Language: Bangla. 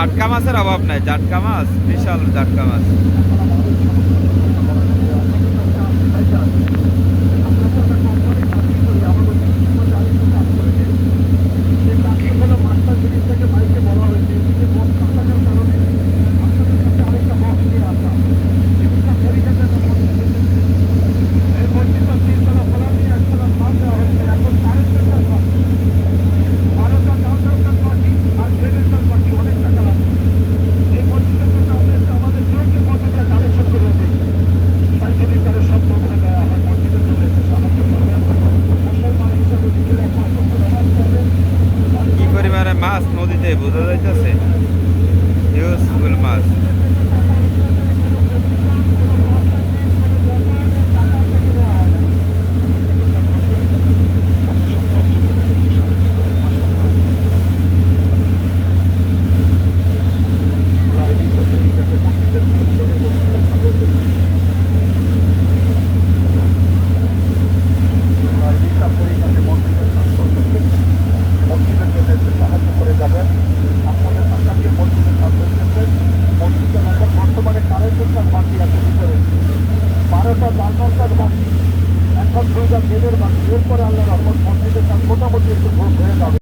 জাটকা মাছের অভাব নাই। জাটকা মাছ বিশাল জাটকা মাছ। কি পরিমাণে মাছ নদীতে বোঝা যাইতেছে? হিউজ ফুল মাছ। ঘণ্টা চার ঘণ্টার বাকি এখন দুইটা বেদের বাকি এরপরে আল্লাহ রহমত মসজিদের মোটামুটি একটু ভোট হয়ে যাবে।